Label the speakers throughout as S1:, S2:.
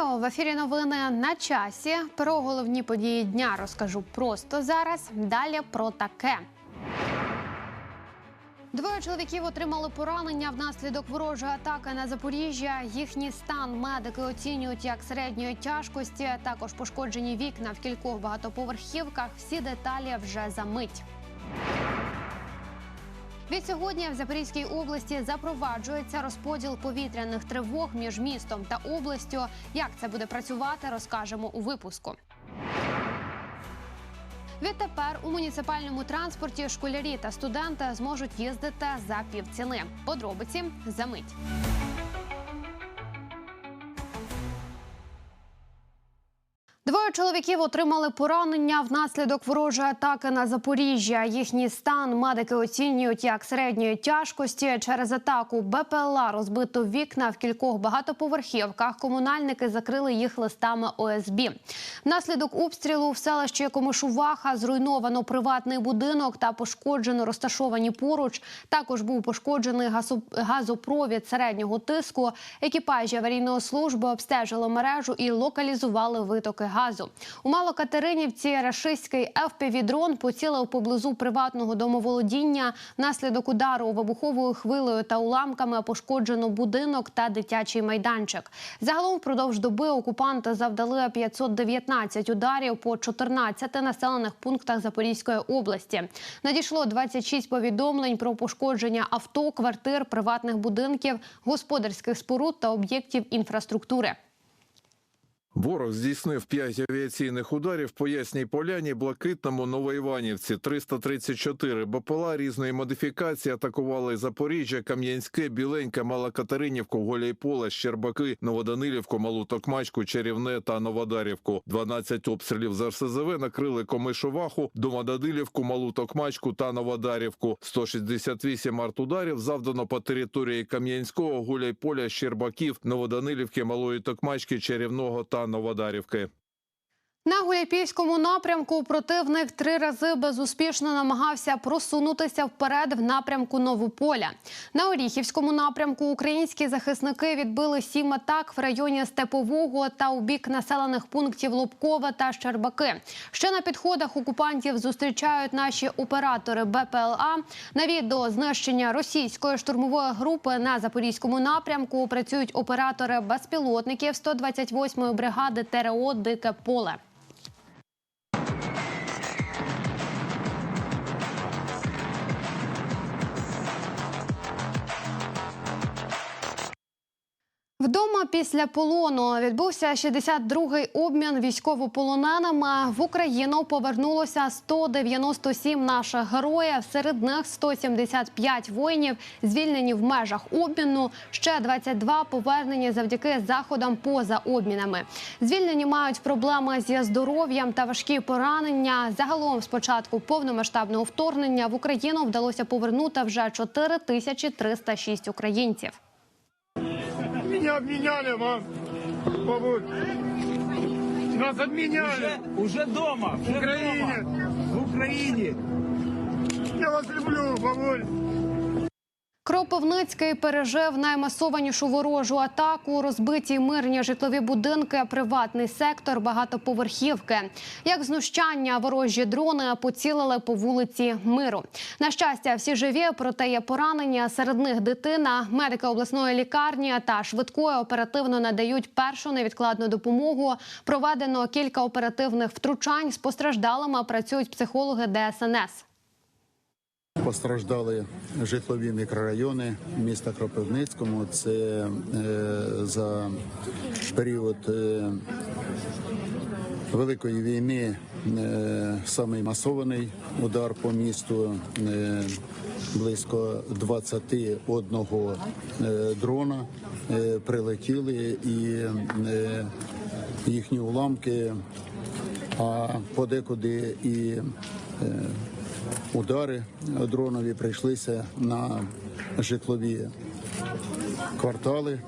S1: Вітаю в ефірі. Новини на часі. Про головні події дня розкажу просто зараз. Далі про таке. Двоє чоловіків отримали поранення внаслідок ворожої атаки на Запоріжжя. Їхній стан медики оцінюють як середньої тяжкості. Також пошкоджені вікна в кількох багатоповерхівках. Всі деталі вже за мить. Від сьогодні в Запорізькій області запроваджується розподіл повітряних тривог між містом та областю. Як це буде працювати, розкажемо у випуску. Відтепер у муніципальному транспорті школярі та студенти зможуть їздити за півціни. Подробиці за мить. Чоловіків отримали поранення внаслідок ворожої атаки на Запоріжжя. Їхній стан медики оцінюють як середньої тяжкості. Через атаку БПЛА розбито вікна в кількох багатоповерхівках. Комунальники закрили їх листами ОСБ. Внаслідок обстрілу в селищі Комишуваха зруйновано приватний будинок та пошкоджено розташовані поруч. Також був пошкоджений газо- газопровід середнього тиску. Екіпажі аварійної служби обстежили мережу і локалізували витоки газу. У Малокатеринівці рашистський ФПВ-дрон поцілив поблизу приватного домоволодіння. Внаслідок удару вибуховою хвилею та уламками пошкоджено будинок та дитячий майданчик. Загалом впродовж доби окупанти завдали 519 ударів по 14 населених пунктах Запорізької області. Надійшло 26 повідомлень про пошкодження авто, квартир, приватних будинків, господарських споруд та об'єктів інфраструктури.
S2: Ворог здійснив п'ять авіаційних ударів по Ясній Поляні, Блакитному, Новоіванівці. 334 БПЛА різної модифікації атакували Запоріжжя, Кам'янське, Біленька, Малокатеринівку, Голяйполе, Щербаки, Новоданилівку, Малу Токмачку, Чарівне та Новодарівку. 12 обстрілів з РСЗВ накрили Комишуваху, Домодадилівку, Малу Токмачку та Новодарівку. 168 артударів завдано по території Кам'янського, Гуляйполя, Щербаків, Новоданилівки, Малої Токмачки, Чарівного та Новодарівки.
S1: На Гуляйпільському напрямку противник три рази безуспішно намагався просунутися вперед в напрямку Новополя. На Оріхівському напрямку українські захисники відбили сім атак в районі Степового та у бік населених пунктів Лобкове та Щербаки. Ще на підходах окупантів зустрічають наші оператори БПЛА. На відео знищення російської штурмової групи на запорізькому напрямку працюють оператори безпілотників 128-ї бригади ТРО Дике поле. Вдома після полону відбувся 62-й обмін військовополоненими. В Україну повернулося 197 наших героїв. Серед них 175 воїнів звільнені в межах обміну. Ще 22 повернені завдяки заходам поза обмінами. Звільнені мають проблеми зі здоров'ям та важкі поранення. Загалом, з початку повномасштабного вторгнення в Україну вдалося повернути вже 4306 українців.
S3: Меня обменяли, мам. Бабуль. Нас обменяли.
S4: Уже дома,
S3: В
S4: Украине. В Украине.
S3: Я вас люблю, бабуль.
S1: Кропивницький пережив наймасованішу ворожу атаку, розбиті мирні житлові будинки, приватний сектор, багатоповерхівки. Як знущання, ворожі дрони поцілили по вулиці Миру. На щастя, всі живі, проте є поранення. Серед них дитина, медики обласної лікарні та швидкої оперативно надають першу невідкладну допомогу. Проведено кілька оперативних втручань. З постраждалими працюють психологи ДСНС.
S5: Постраждали житлові мікрорайони міста Кропивницькому. Це е, за період е, Великої війни е, самий масований удар по місту. Е, близько 21 е, дрона е, прилетіли і е, їхні уламки, а подекуди і удари дронові прийшлися на житлові квартали.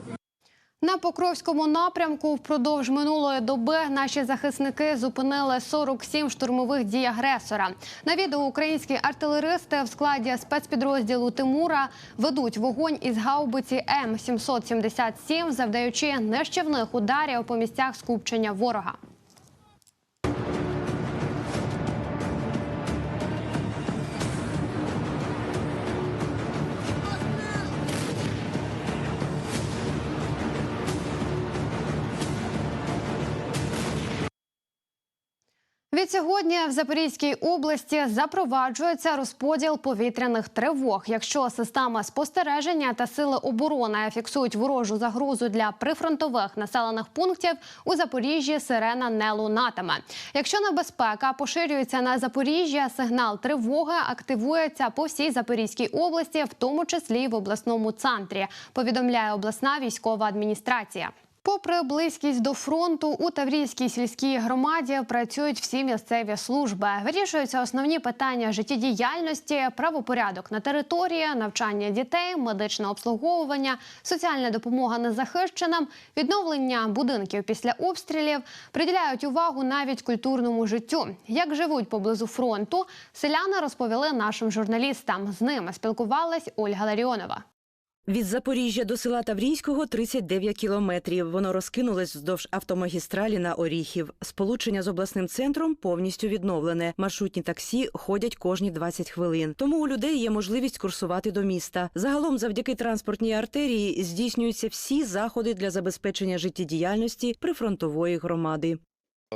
S1: На Покровському напрямку впродовж минулої доби наші захисники зупинили 47 штурмових дій агресора. На відео українські артилеристи в складі спецпідрозділу Тимура ведуть вогонь із гаубиці М 777 завдаючи нищівних ударів по місцях скупчення ворога. Відсьогодні в Запорізькій області запроваджується розподіл повітряних тривог. Якщо система спостереження та сили оборони фіксують ворожу загрозу для прифронтових населених пунктів, у Запоріжжі сирена не лунатиме. Якщо небезпека поширюється на Запоріжжя, сигнал тривоги активується по всій Запорізькій області, в тому числі в обласному центрі. Повідомляє обласна військова адміністрація. Попри близькість до фронту, у Таврійській сільській громаді працюють всі місцеві служби. Вирішуються основні питання життєдіяльності, правопорядок на території, навчання дітей, медичне обслуговування, соціальна допомога незахищеним, відновлення будинків після обстрілів. Приділяють увагу навіть культурному життю. Як живуть поблизу фронту, селяни розповіли нашим журналістам. З ними спілкувалась Ольга Ларіонова.
S6: Від Запоріжжя до села Таврійського 39 кілометрів. Воно розкинулось вздовж автомагістралі на Оріхів. Сполучення з обласним центром повністю відновлене. Маршрутні таксі ходять кожні 20 хвилин. Тому у людей є можливість курсувати до міста. Загалом, завдяки транспортній артерії, здійснюються всі заходи для забезпечення життєдіяльності прифронтової громади.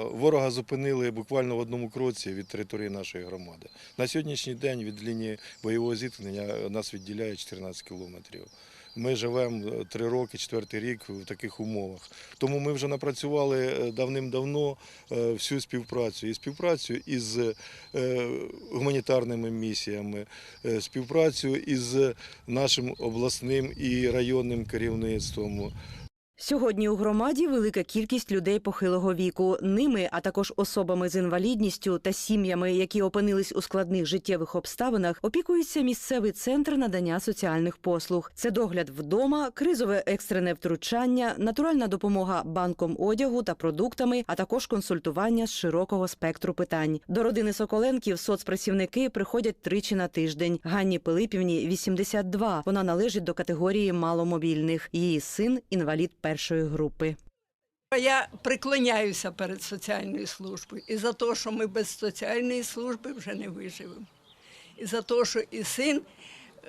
S7: Ворога зупинили буквально в одному кроці від території нашої громади. На сьогоднішній день від лінії бойового зіткнення нас відділяє 14 кілометрів. Ми живемо е, три роки, четвертий рік в таких умовах. Тому ми вже напрацювали е, давним-давно е, всю співпрацю. І співпрацю із е, гуманітарними місіями, е, співпрацю із нашим обласним і районним керівництвом.
S6: Сьогодні у громаді велика кількість людей похилого віку. Ними, а також особами з інвалідністю та сім'ями, які опинились у складних життєвих обставинах, опікується місцевий центр надання соціальних послуг. Це догляд вдома, кризове екстрене втручання, натуральна допомога банком одягу та продуктами, а також консультування з широкого спектру питань. До родини Соколенків соцпрацівники приходять тричі на тиждень. Ганні Пилипівні 82. Вона належить до категорії маломобільних. Її син інвалід першої групи.
S8: Я преклоняюся перед соціальною службою і за те, що ми без соціальної служби вже не виживемо. І за те, що і син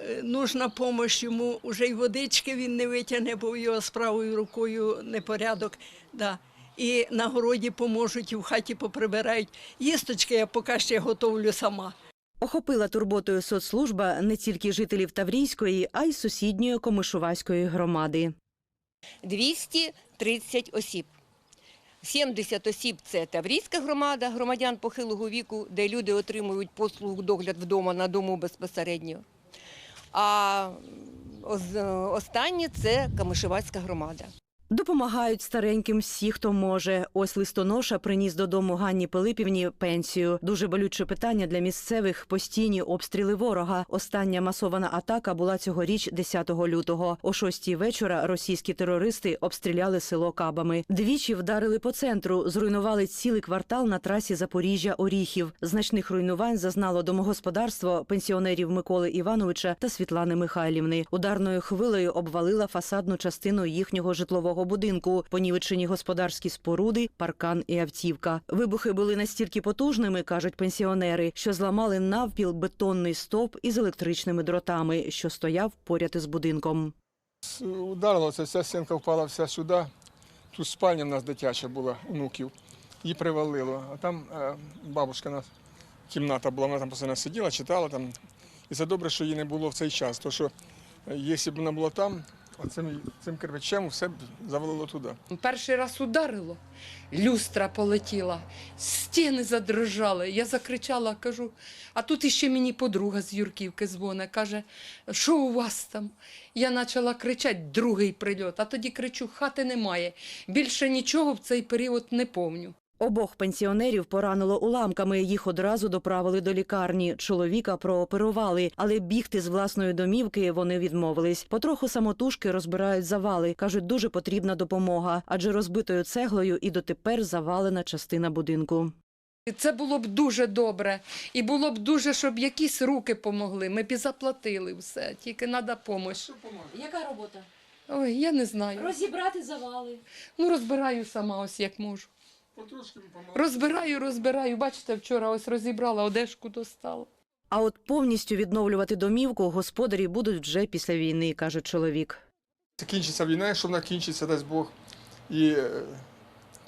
S8: е, нужна допомога йому, вже й водички він не витягне, бо його з правою рукою непорядок. Да. І на городі поможуть, і в хаті поприбирають. Їсточки я поки ще готовлю сама.
S6: Охопила турботою соцслужба не тільки жителів Таврійської, а й сусідньої Комишуваської громади.
S9: 230 осіб. 70 осіб це Таврійська громада, громадян похилого віку, де люди отримують послугу догляд вдома на дому безпосередньо. А останнє це Камишевацька громада.
S6: Допомагають стареньким всі, хто може. Ось листоноша приніс додому Ганні Пилипівні пенсію. Дуже болюче питання для місцевих постійні обстріли ворога. Остання масована атака була цьогоріч 10 лютого. О 6 вечора російські терористи обстріляли село кабами. Двічі вдарили по центру, зруйнували цілий квартал на трасі Запоріжжя-Оріхів. Значних руйнувань зазнало домогосподарство пенсіонерів Миколи Івановича та Світлани Михайлівни. Ударною хвилею обвалила фасадну частину їхнього житлового будинку. Понівечені господарські споруди, паркан і автівка. Вибухи були настільки потужними, кажуть пенсіонери, що зламали навпіл бетонний стоп із електричними дротами, що стояв поряд із будинком.
S3: С- Ударило, це вся стінка впала вся сюди. Тут спальня в нас дитяча була, онуків. Її привалило. А там е, бабушка нас, кімната була, вона там постійно сиділа, читала там. І це добре, що її не було в цей час. Тому що е, якщо б вона була там, цим, цим кирпичем все завалило туди.
S10: Перший раз ударило, люстра полетіла, стіни задрожали. Я закричала, кажу, а тут іще мені подруга з Юрківки дзвоне, каже, що у вас там? Я почала кричати, другий прильот, а тоді кричу, хати немає. Більше нічого в цей період не помню.
S6: Обох пенсіонерів поранило уламками. Їх одразу доправили до лікарні. Чоловіка прооперували, але бігти з власної домівки вони відмовились. Потроху самотужки розбирають завали. кажуть, дуже потрібна допомога, адже розбитою цеглою і дотепер завалена частина будинку.
S10: Це було б дуже добре. І було б дуже, щоб якісь руки помогли. Ми б і заплатили все, тільки треба допомога.
S11: Яка робота?
S10: Ой, я не знаю.
S11: Розібрати завали.
S10: Ну, розбираю сама ось як можу. Розбираю, розбираю. Бачите, вчора ось розібрала, одежку достала.
S6: А от повністю відновлювати домівку господарі будуть вже після війни, каже чоловік.
S3: Закінчиться війна, якщо вона кінчиться, дасть Бог. І е,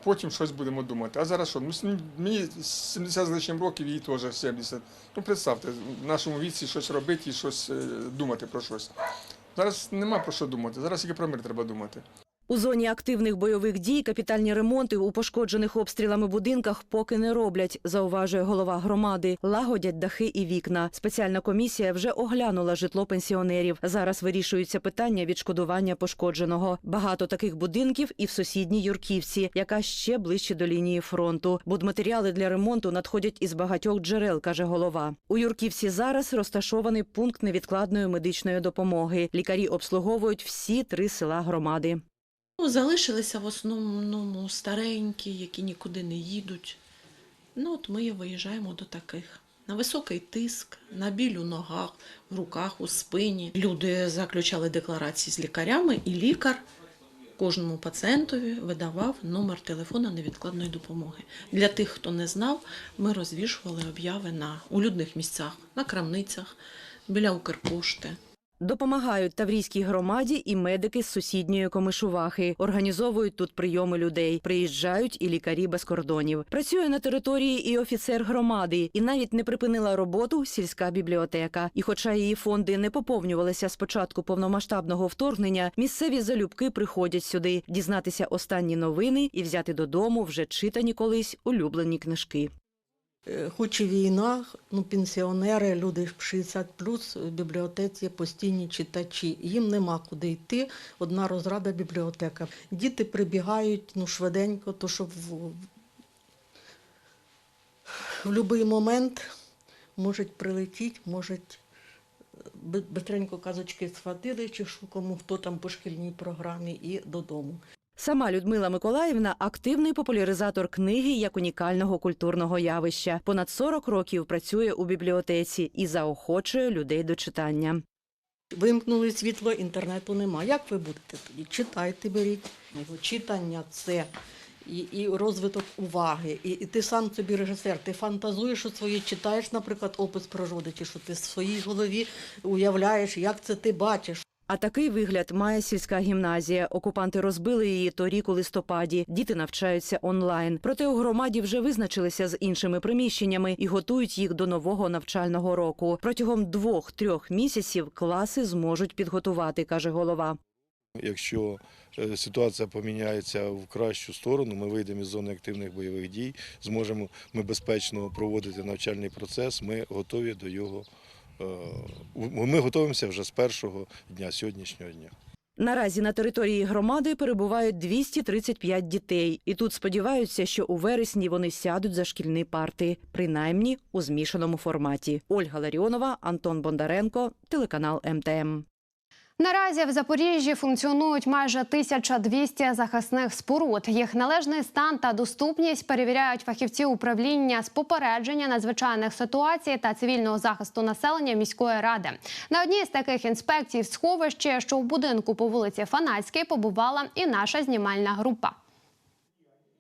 S3: потім щось будемо думати. А зараз що? Ну, Мені 70 з лишнім років, їй теж 70. Ну, представте, в нашому віці щось робити і щось е, думати про щось. Зараз нема про що думати. Зараз тільки про мир треба думати.
S6: У зоні активних бойових дій капітальні ремонти у пошкоджених обстрілами будинках поки не роблять, зауважує голова громади. Лагодять дахи і вікна. Спеціальна комісія вже оглянула житло пенсіонерів. Зараз вирішуються питання відшкодування пошкодженого. Багато таких будинків і в сусідній Юрківці, яка ще ближче до лінії фронту. Будматеріали для ремонту надходять із багатьох джерел, каже голова. У Юрківці зараз розташований пункт невідкладної медичної допомоги. Лікарі обслуговують всі три села громади.
S11: Ну, залишилися в основному старенькі, які нікуди не їдуть. Ну, от ми виїжджаємо до таких. На високий тиск, на біль у ногах, в руках, у спині. Люди заключали декларації з лікарями, і лікар кожному пацієнтові видавав номер телефона невідкладної допомоги. Для тих, хто не знав, ми розвішували обяви на у людних місцях, на крамницях, біля Укрпошти.
S6: Допомагають Таврійській громаді і медики з сусідньої Комишувахи. Організовують тут прийоми людей. Приїжджають і лікарі без кордонів. Працює на території і офіцер громади, і навіть не припинила роботу сільська бібліотека. І, хоча її фонди не поповнювалися з початку повномасштабного вторгнення, місцеві залюбки приходять сюди дізнатися останні новини і взяти додому вже читані колись улюблені книжки.
S12: Е, Хоч і війна, ну, пенсіонери, люди 60 плюс в бібліотеці постійні читачі. Їм нема куди йти. Одна розрада бібліотека. Діти прибігають ну, швиденько, то що в, в будь-який момент можуть прилетіти, можуть е, бистренько казочки схватили, чи що кому хто там по шкільній програмі, і додому.
S6: Сама Людмила Миколаївна активний популяризатор книги як унікального культурного явища. Понад 40 років працює у бібліотеці і заохочує людей до читання.
S12: Вимкнули світло, інтернету нема. Як ви будете тоді? Читайте, беріть. Читання це і, і розвиток уваги. І, і ти сам собі режисер, ти фантазуєш у своє, читаєш, наприклад, опис природи, чи що ти в своїй голові уявляєш, як це ти бачиш.
S6: А такий вигляд має сільська гімназія. Окупанти розбили її торік у листопаді. Діти навчаються онлайн. Проте у громаді вже визначилися з іншими приміщеннями і готують їх до нового навчального року. Протягом двох-трьох місяців класи зможуть підготувати, каже голова.
S7: Якщо е, ситуація поміняється в кращу сторону, ми вийдемо із зони активних бойових дій, зможемо ми безпечно проводити навчальний процес. Ми готові до його. Е, Ми готуємося вже з першого дня сьогоднішнього дня.
S6: Наразі на території громади перебувають 235 дітей, і тут сподіваються, що у вересні вони сядуть за шкільні парти, принаймні у змішаному форматі. Ольга Ларіонова, Антон Бондаренко, телеканал МТМ.
S1: Наразі в Запоріжжі функціонують майже 1200 захисних споруд. Їх належний стан та доступність перевіряють фахівці управління з попередження надзвичайних ситуацій та цивільного захисту населення міської ради. На одній з таких інспекцій в сховищі, що в будинку по вулиці Фанацькій, побувала і наша знімальна група.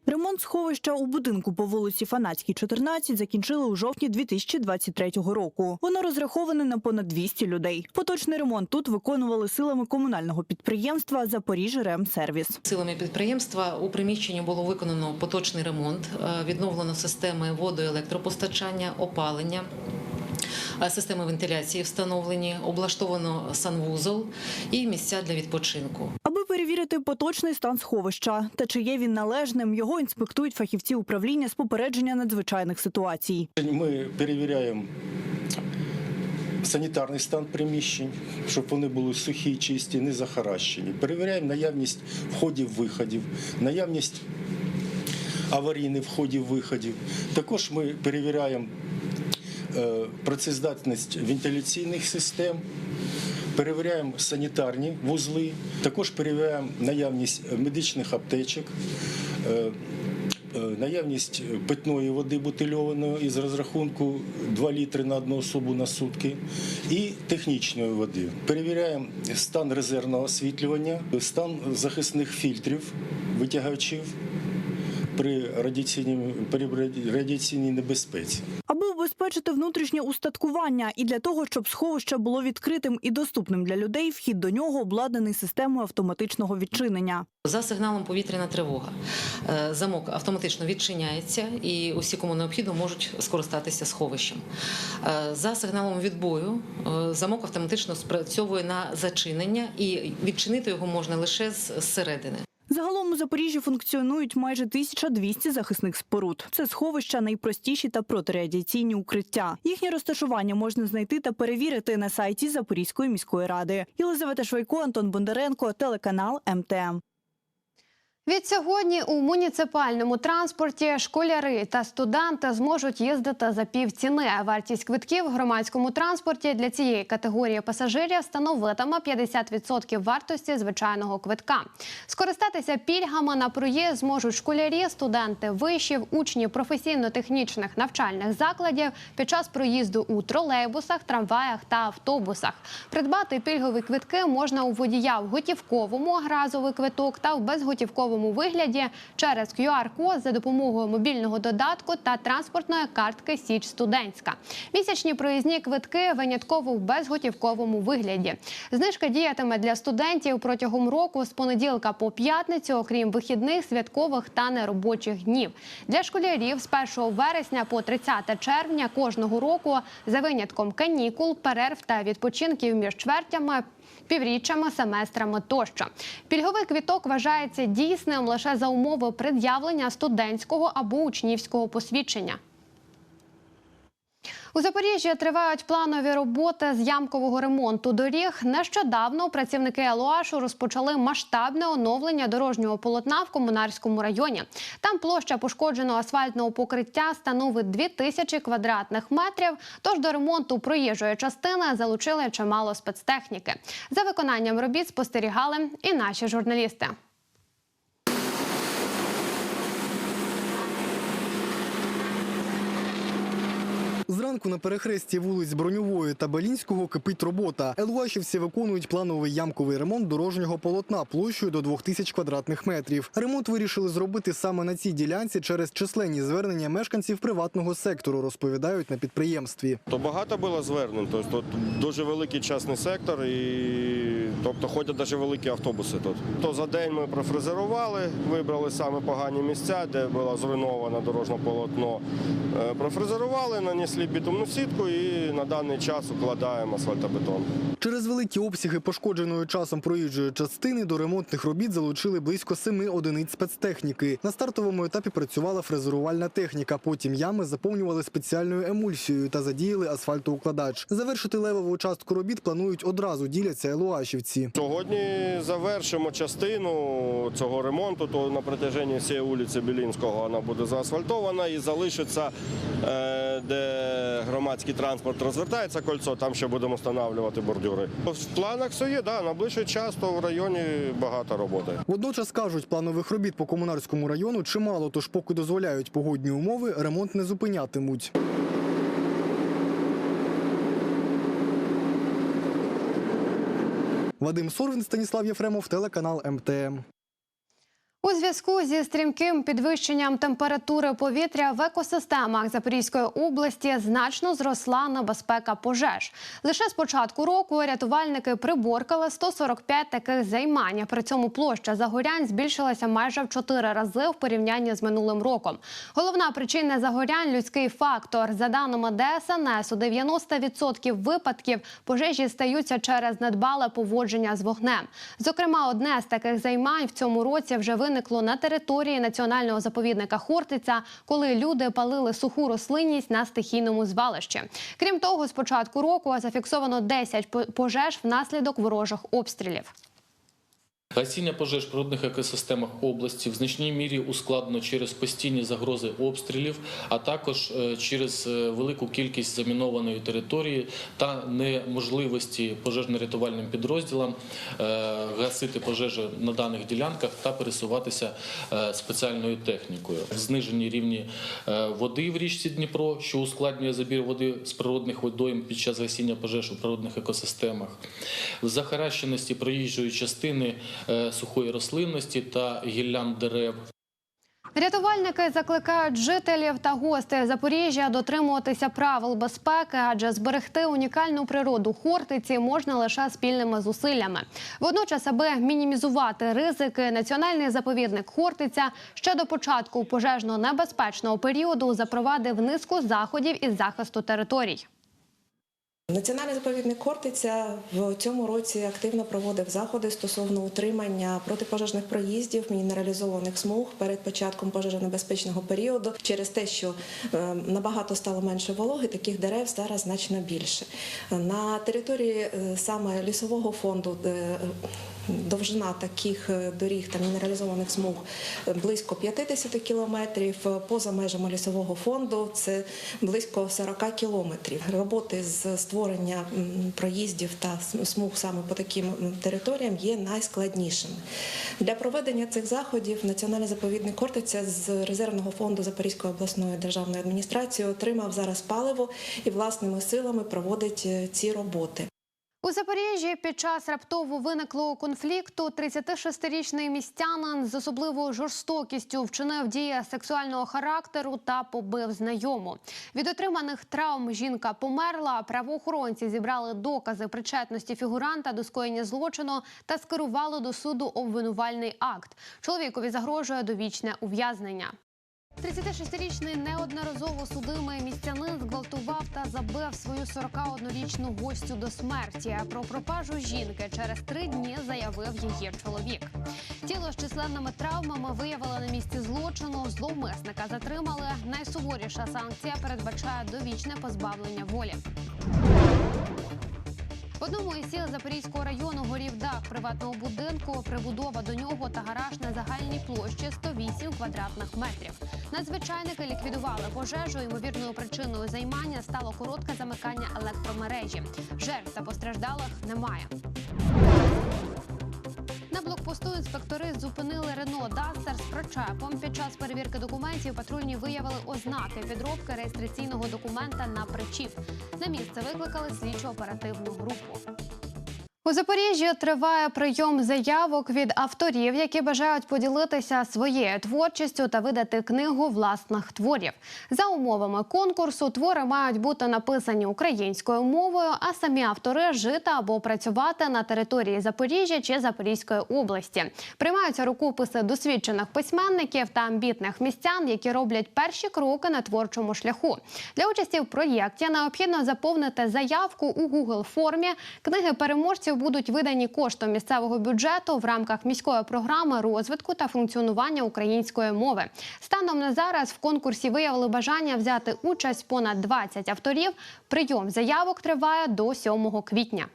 S13: Ремонт сховища у будинку по вулиці Фанацькій, 14 закінчили у жовтні 2023 року. Воно розраховане на понад 200 людей. Поточний ремонт тут виконували силами комунального підприємства Запоріжжя Ремсервіс.
S11: Силами підприємства у приміщенні було виконано поточний ремонт, е, відновлено системи водо- і електропостачання, опалення. е, Системи вентиляції встановлені, облаштовано санвузол і місця для відпочинку.
S13: Аби перевірити поточний стан сховища та чи є він належним, його інспектують фахівці управління з попередження надзвичайних ситуацій.
S14: Ми перевіряємо санітарний стан приміщень, щоб вони були сухі, чисті, не захаращені. Перевіряємо наявність входів, виходів, наявність аварійних входів-виходів. Також ми перевіряємо е, працездатність вентиляційних систем. Перевіряємо санітарні вузли, також перевіряємо наявність медичних аптечок, наявність питної води бутильованої із розрахунку 2 літри на одну особу на сутки і технічної води. Перевіряємо стан резервного освітлювання, стан захисних фільтрів, витягачів при радіаційній, при радіаційній небезпеці.
S13: Аби убезпечити внутрішнє устаткування і для того, щоб сховище було відкритим і доступним для людей, вхід до нього обладнаний системою автоматичного відчинення.
S15: За сигналом повітряна тривога. Е, Замок автоматично відчиняється, і усі, кому необхідно, можуть скористатися сховищем. Е, За сигналом відбою е, замок автоматично спрацьовує на зачинення, і відчинити його можна лише зсередини.
S13: Загалом у Запоріжжі функціонують майже 1200 захисних споруд. Це сховища найпростіші та протирадіаційні укриття. Їхнє розташування можна знайти та перевірити на сайті Запорізької міської ради. Єлизавета Швайко, Антон Бондаренко, телеканал МТМ.
S1: Відсьогодні у муніципальному транспорті школяри та студенти зможуть їздити за півціни. Вартість квитків в громадському транспорті для цієї категорії пасажирів становитиме 50% вартості звичайного квитка. Скористатися пільгами на проїзд зможуть школярі, студенти вишів, учні професійно-технічних навчальних закладів під час проїзду у тролейбусах, трамваях та автобусах. Придбати пільгові квитки можна у водія в готівковому разовий квиток та в безготівковому вигляді через QR-код за допомогою мобільного додатку та транспортної картки Січ Студентська. Місячні проїзні квитки винятково в безготівковому вигляді. Знижка діятиме для студентів протягом року з понеділка по п'ятницю, окрім вихідних, святкових та неробочих днів. Для школярів з 1 вересня по 30 червня кожного року за винятком канікул, перерв та відпочинків між чвертями півріччями, семестрами тощо. Пільговий квіток вважається дійсним лише за умови пред'явлення студентського або учнівського посвідчення. У Запоріжжі тривають планові роботи з ямкового ремонту доріг. Нещодавно працівники ЛОАШу розпочали масштабне оновлення дорожнього полотна в комунарському районі. Там площа пошкодженого асфальтного покриття становить 2000 квадратних метрів. Тож до ремонту проїжджої частини залучили чимало спецтехніки. За виконанням робіт спостерігали і наші журналісти.
S16: Зранку на перехресті вулиць Броньової та Белінського кипить робота. Елуашівці виконують плановий ямковий ремонт дорожнього полотна площею до 2000 квадратних метрів. Ремонт вирішили зробити саме на цій ділянці через численні звернення мешканців приватного сектору, розповідають на підприємстві.
S17: То багато було звернень, тобто дуже великий частний сектор, і тобто ходять навіть великі автобуси тут. То за день ми профрезерували, вибрали саме погані місця, де було зруйновано дорожнє полотно. Е, Профрезерували, нанесли бітумну сітку і на даний час укладаємо асфальтобетон.
S16: Через великі обсяги пошкодженої часом проїжджої частини до ремонтних робіт залучили близько семи одиниць спецтехніки. На стартовому етапі працювала фрезерувальна техніка. Потім ями заповнювали спеціальною емульсією та задіяли асфальтоукладач. Завершити левову частку робіт планують одразу, діляться елуашівці.
S17: Сьогодні завершимо частину цього ремонту, то на протяженні всієї вулиці Білінського вона буде заасфальтована і залишиться, е, громадський транспорт розвертається кольцо, там ще будемо встановлювати бордюри. В планах все є, да, на ближчий час то в районі багато роботи.
S16: Водночас кажуть, планових робіт по комунарському району чимало, тож поки дозволяють погодні умови, ремонт не зупинятимуть. Вадим Сорвін, Станіслав Єфремов, телеканал МТМ.
S1: У зв'язку зі стрімким підвищенням температури повітря в екосистемах Запорізької області значно зросла небезпека пожеж. Лише з початку року рятувальники приборкали 145 таких займань. При цьому площа загорянь збільшилася майже в 4 рази в порівнянні з минулим роком. Головна причина загорянь людський фактор. За даними ДСНС, у 90% випадків пожежі стаються через недбале поводження з вогнем. Зокрема, одне з таких займань в цьому році вже виникло на території національного заповідника Хортиця, коли люди палили суху рослинність на стихійному звалищі. Крім того, з початку року зафіксовано 10 по- пожеж внаслідок ворожих обстрілів.
S18: Гасіння пожеж в природних екосистемах області в значній мірі ускладнено через постійні загрози обстрілів, а також е, через е, велику кількість замінованої території та неможливості пожежно-рятувальним підрозділам е, гасити пожежі на даних ділянках та пересуватися спеціальною технікою. Знижені рівні води в річці Дніпро, що ускладнює забір води з природних водойм під час гасіння пожеж у природних екосистемах, в захаращеності проїжджої частини сухої рослинності та гіллян дерев.
S1: Рятувальники закликають жителів та гостей Запоріжжя дотримуватися правил безпеки, адже зберегти унікальну природу Хортиці можна лише спільними зусиллями. Водночас, аби мінімізувати ризики, національний заповідник Хортиця ще до початку пожежно-небезпечного періоду запровадив низку заходів із захисту територій.
S19: Національний заповідник Кортиця в цьому році активно проводив заходи стосовно утримання протипожежних проїздів, мінералізованих смуг перед початком пожежонебезпечного періоду. Через те, що е, набагато стало менше вологи, таких дерев зараз значно більше. На території е, саме лісового фонду, е, довжина таких е, доріг та мінералізованих смуг е, близько 50 кілометрів. Поза межами лісового фонду це близько 40 кілометрів. Роботи з створення проїздів та смуг саме по таким територіям є найскладнішими. Для проведення цих заходів Національний заповідник Кортиця з резервного фонду Запорізької обласної державної адміністрації отримав зараз паливо і власними силами проводить е, ці роботи.
S1: У Запоріжжі під час раптово виниклого конфлікту 36-річний містянин з особливою жорстокістю вчинив дії сексуального характеру та побив знайому. Від отриманих травм жінка померла. Правоохоронці зібрали докази причетності фігуранта до скоєння злочину та скерували до суду обвинувальний акт. Чоловікові загрожує довічне ув'язнення. 36-річний неодноразово судимий містянин зґвалтував та забив свою 41-річну гостю до смерті. Про пропажу жінки через три дні заявив її чоловік. Тіло з численними травмами виявили на місці злочину. Зловмисника затримали. Найсуворіша санкція передбачає довічне позбавлення волі. Одному із сіл Запорізького району горів дах приватного будинку. Прибудова до нього та гараж на загальній площі 108 квадратних метрів. Надзвичайники ліквідували пожежу. Ймовірною причиною займання стало коротке замикання електромережі. Жертв та постраждалих немає. Блокпосту інспектори зупинили Рено Дастер з причепом. Під час перевірки документів патрульні виявили ознаки підробки реєстраційного документа на причіп. На місце викликали слідчо-оперативну групу. У Запоріжжі триває прийом заявок від авторів, які бажають поділитися своєю творчістю та видати книгу власних творів. За умовами конкурсу твори мають бути написані українською мовою, а самі автори жити або працювати на території Запоріжжя чи Запорізької області. Приймаються рукописи досвідчених письменників та амбітних містян, які роблять перші кроки на творчому шляху. Для участі в проєкті необхідно заповнити заявку у Google формі. Книги переможців будуть видані коштом місцевого бюджету в рамках міської програми розвитку та функціонування української мови. Станом на зараз в конкурсі виявили бажання взяти участь понад 20 авторів. Прийом заявок триває до 7 квітня.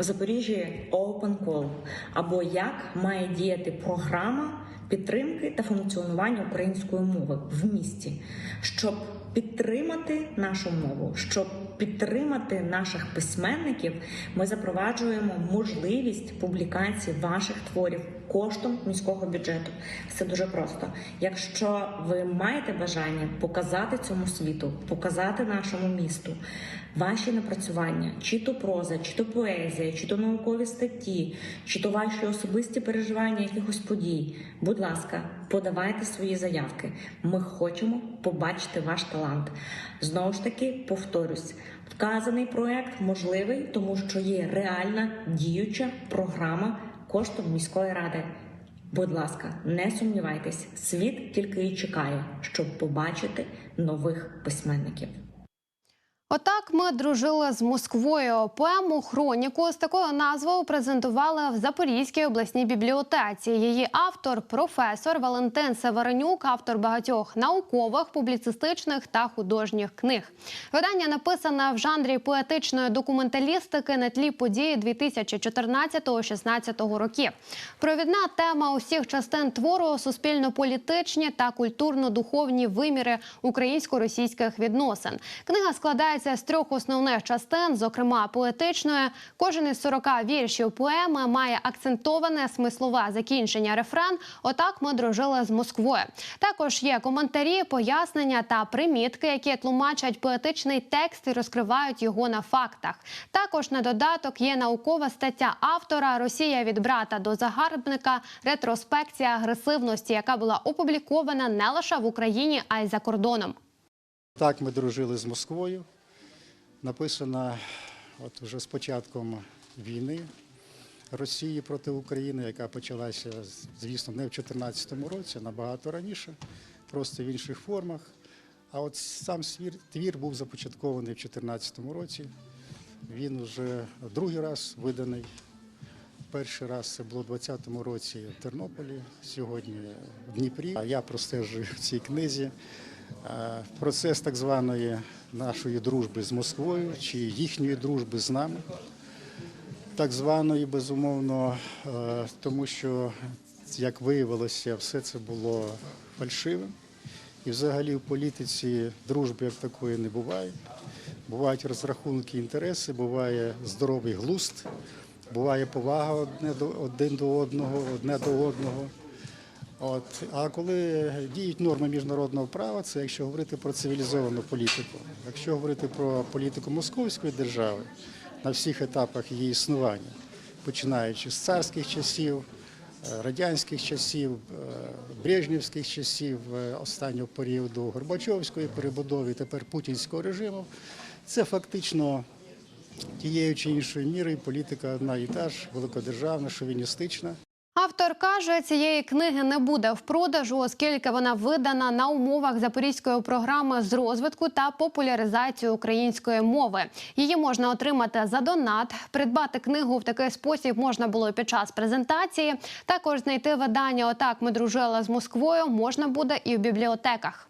S20: У Запоріжжі Open Call або як має діяти програма підтримки та функціонування української мови в місті, щоб підтримати нашу мову, щоб підтримати наших письменників, ми запроваджуємо можливість публікації ваших творів коштом міського бюджету. Все дуже просто. Якщо ви маєте бажання показати цьому світу, показати нашому місту ваші напрацювання, чи то проза, чи то поезія, чи то наукові статті, чи то ваші особисті переживання якихось подій. Будь ласка, подавайте свої заявки. Ми хочемо побачити ваш талант. Знову ж таки, повторюсь, вказаний проект можливий, тому що є реальна діюча програма коштом міської ради. Будь ласка, не сумнівайтесь, світ тільки і чекає, щоб побачити нових письменників.
S1: Отак ми дружили з Москвою. Поему хроніку з такою назвою презентували в Запорізькій обласній бібліотеці. Її автор професор Валентин Северенюк, автор багатьох наукових, публіцистичних та художніх книг. Видання написане в жанрі поетичної документалістики на тлі події 2014-16 років. Провідна тема усіх частин твору суспільно-політичні та культурно-духовні виміри українсько-російських відносин. Книга складається з трьох основних частин, зокрема поетичної. Кожен із 40 віршів поеми має акцентоване смислове закінчення рефрен. Отак ми дружили з Москвою. Також є коментарі, пояснення та примітки, які тлумачать поетичний текст і розкривають його на фактах. Також на додаток є наукова стаття автора Росія від брата до загарбника, ретроспекція агресивності, яка була опублікована не лише в Україні, а й за кордоном.
S5: Так ми дружили з Москвою. Написана от вже з початком війни Росії проти України, яка почалася, звісно, не в 2014 році, а набагато раніше, просто в інших формах. А от сам твір був започаткований в 2014 році. Він вже другий раз виданий. Перший раз це було у 2020 році в Тернополі, сьогодні в Дніпрі. А я простежую в цій книзі процес так званої нашої дружби з Москвою чи їхньої дружби з нами. Так званої, безумовно, е, тому що, як виявилося, все це було фальшивим. І взагалі в політиці дружби як такої не буває. Бувають розрахунки, інтереси, буває здоровий глузд, буває повага один до одного, одне до одного. От. А коли діють норми міжнародного права, це якщо говорити про цивілізовану політику. Якщо говорити про політику московської держави на всіх етапах її існування, починаючи з царських часів, е, радянських часів, е, брежнівських часів, е, останнього періоду Горбачовської перебудови, тепер путінського режиму, це фактично тією чи іншою мірою політика одна і та ж, великодержавна, шовіністична.
S1: Автор каже, цієї книги не буде в продажу, оскільки вона видана на умовах запорізької програми з розвитку та популяризації української мови. Її можна отримати за донат. Придбати книгу в такий спосіб можна було під час презентації. Також знайти видання Отак ми дружили з Москвою можна буде і в бібліотеках.